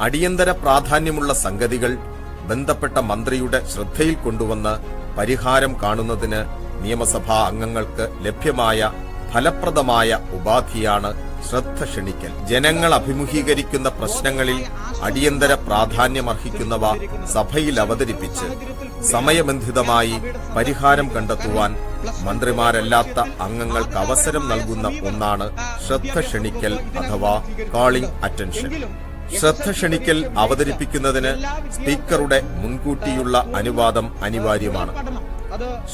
അടിയന്തര പ്രാധാന്യമുള്ള സംഗതികൾ ബന്ധപ്പെട്ട മന്ത്രിയുടെ ശ്രദ്ധയിൽ കൊണ്ടുവന്ന് പരിഹാരം കാണുന്നതിന് നിയമസഭാ അംഗങ്ങൾക്ക് ലഭ്യമായ ഫലപ്രദമായ ഉപാധിയാണ് ശ്രദ്ധ ക്ഷണിക്കൽ. ജനങ്ങൾ അഭിമുഖീകരിക്കുന്ന പ്രശ്നങ്ങളിൽ അടിയന്തര പ്രാധാന്യമർഹിക്കുന്നവ സഭയിൽ അവതരിപ്പിച്ച് സമയബന്ധിതമായി പരിഹാരം കണ്ടെത്തുവാൻ മന്ത്രിമാരല്ലാത്ത അംഗങ്ങൾക്ക് അവസരം നൽകുന്ന ഒന്നാണ് ശ്രദ്ധ ക്ഷണിക്കൽ അഥവാ കോളിംഗ് അറ്റൻഷൻ ശ്രദ്ധ ക്ഷണിക്കൽ അവതരിപ്പിക്കുന്നതിന് സ്പീക്കറുടെ മുൻകൂട്ടിയുള്ള അനുവാദം അനിവാര്യമാണ്.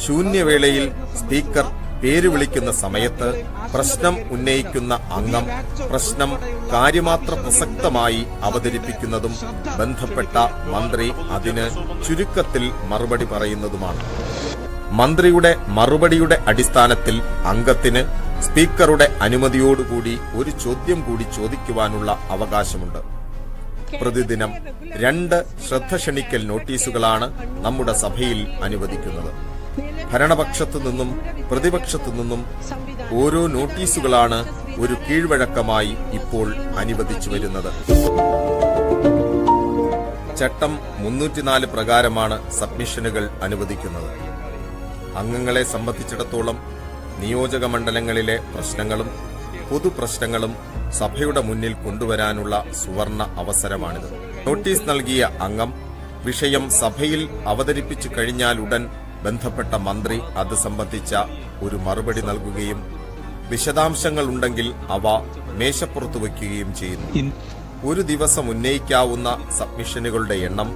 ശൂന്യവേളയിൽ സ്പീക്കർ പേര് വിളിക്കുന്ന സമയത്ത് പ്രശ്നം ഉന്നയിക്കുന്ന അംഗം പ്രശ്നം കാര്യമാത്ര പ്രസക്തമായി അവതരിപ്പിക്കുന്നതും ബന്ധപ്പെട്ട മന്ത്രി അതിന് ചുരുക്കത്തിൽ മറുപടി പറയുന്നതുമാണ്. മന്ത്രിയുടെ മറുപടിയുടെ അടിസ്ഥാനത്തിൽ അംഗത്തിന് സ്പീക്കറുടെ അനുമതിയോടുകൂടി ഒരു ചോദ്യം കൂടി ചോദിക്കുവാനുള്ള അവകാശമുണ്ട്. പ്രതിദിനം രണ്ട് ശ്രദ്ധ ക്ഷണിക്കൽ നോട്ടീസുകളാണ് നമ്മുടെ സഭയിൽ അനുവദിക്കുന്നത്. ഭരണപക്ഷത്തു നിന്നും പ്രതിപക്ഷത്തു നിന്നും ഓരോ നോട്ടീസുകളാണ് ഒരു കീഴ്വഴക്കമായി ഇപ്പോൾ അനുവദിച്ചു വരുന്നത്. ചട്ടം മുന്നൂറ്റിനാല് പ്രകാരമാണ് സബ്മിഷനുകൾ അനുവദിക്കുന്നത്. അംഗങ്ങളെ സംബന്ധിച്ചിടത്തോളം നിയോജക മണ്ഡലങ്ങളിലെ പ്രശ്നങ്ങളും പൊതുപ്രശ്നങ്ങളും സഭയുടെ മുന്നിൽ കൊണ്ടുവരാനുള്ള സുവർണ അവസരമാണിത്. നോട്ടീസ് നൽകിയ അംഗം വിഷയം സഭയിൽ അവതരിപ്പിച്ചു കഴിഞ്ഞാലുടൻ ബന്ധപ്പെട്ട മന്ത്രി അത് സംബന്ധിച്ച ഒരു മറുപടി നൽകുകയും വിശദാംശങ്ങൾ ഉണ്ടെങ്കിൽ അവ മേശപ്പുറത്ത് വയ്ക്കുകയും ചെയ്യുന്നു. ഒരു ദിവസം ഉന്നയിക്കാവുന്ന സബ്മിഷനുകളുടെ എണ്ണം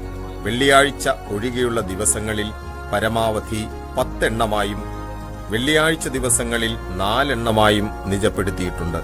വെള്ളിയാഴ്ച ഒഴികെയുള്ള ദിവസങ്ങളിൽ പരമാവധി പത്തെണ്ണമായും വെള്ളിയാഴ്ച ദിവസങ്ങളിൽ നാലെണ്ണമായും നിജപ്പെടുത്തിയിട്ടുണ്ട്